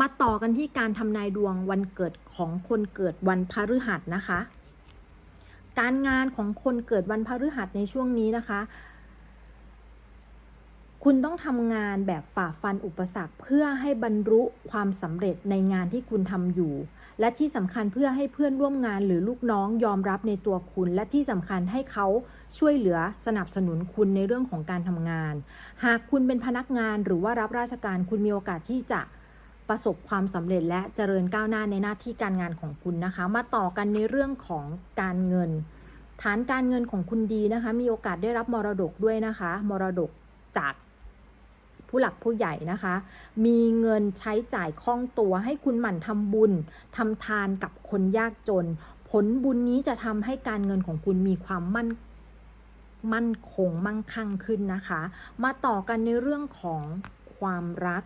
มาต่อกันที่การทำนายดวงวันเกิดของคนเกิดวันพฤหัสนะคะ การงานของคนเกิดวันพฤหัสในช่วงนี้นะคะ คุณต้องทำงานแบบฝ่าฟันอุปสรรคเพื่อให้บรรลุความสำเร็จในงานที่คุณทำอยู่ และที่สำคัญเพื่อให้เพื่อนร่วมงานหรือลูกน้องยอมรับในตัวคุณ และที่สำคัญให้เขาช่วยเหลือสนับสนุนคุณในเรื่องของการทำงาน หากคุณเป็นพนักงานหรือว่ารับราชการคุณมีโอกาสที่จะ ประสบความสำเร็จและเจริญก้าวหน้าในหน้าที่การงานของคุณนะคะ มาต่อกันในเรื่องของการเงิน ฐานการเงินของคุณดีนะคะ มีโอกาสได้รับมรดกด้วยนะคะ มรดกจากผู้หลักผู้ใหญ่นะคะ มีเงินใช้จ่ายคล่องตัวให้คุณหมั่นทำบุญทำทานกับคนยากจน ผลบุญนี้จะทำให้การเงินของคุณมีความมั่นมั่นคงมั่งคั่งขึ้นนะคะ มาต่อกันในเรื่องของความรัก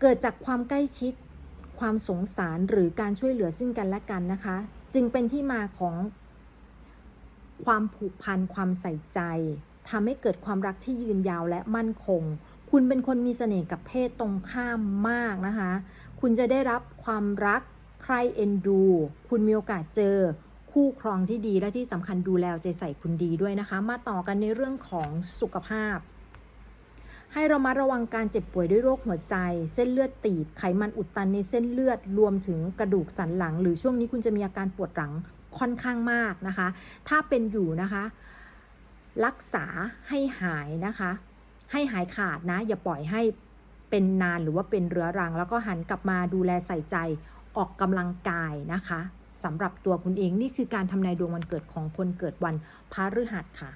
เกิดจากความใกล้ชิด ความสงสารหรือการช่วยเหลือซึ่งกันและกันนะคะ จึงเป็นที่มาของความผูกพันความใส่ใจทำให้เกิดความรักที่ยืนยาวและมั่นคง คุณเป็นคนมีเสน่ห์กับเพศตรงข้ามมากนะคะ คุณจะได้รับความรักใครเอ็นดู คุณมีโอกาสเจอคู่ครองที่ดีและที่สำคัญดูแลใจใส่คุณดีด้วยนะคะ มาต่อกันในเรื่องของสุขภาพ ให้เรามาระวังการเจ็บป่วยด้วยโรคหัวใจ เส้นเลือดตีบ ไขมันอุดตันในเส้นเลือด รวมถึงกระดูกสันหลัง หรือช่วงนี้คุณจะมีอาการปวดหลังค่อนข้างมากนะคะ ถ้าเป็นอยู่นะคะ รักษาให้หายนะคะ ให้หายขาดนะ อย่าปล่อยให้เป็นนานหรือว่าเป็นเรื้อรัง แล้วก็หันกลับมาดูแลใส่ใจออกกำลังกายนะคะสำหรับตัวคุณเองนี่คือการทำนายดวงวันเกิดของคนเกิดวันพฤหัสค่ะ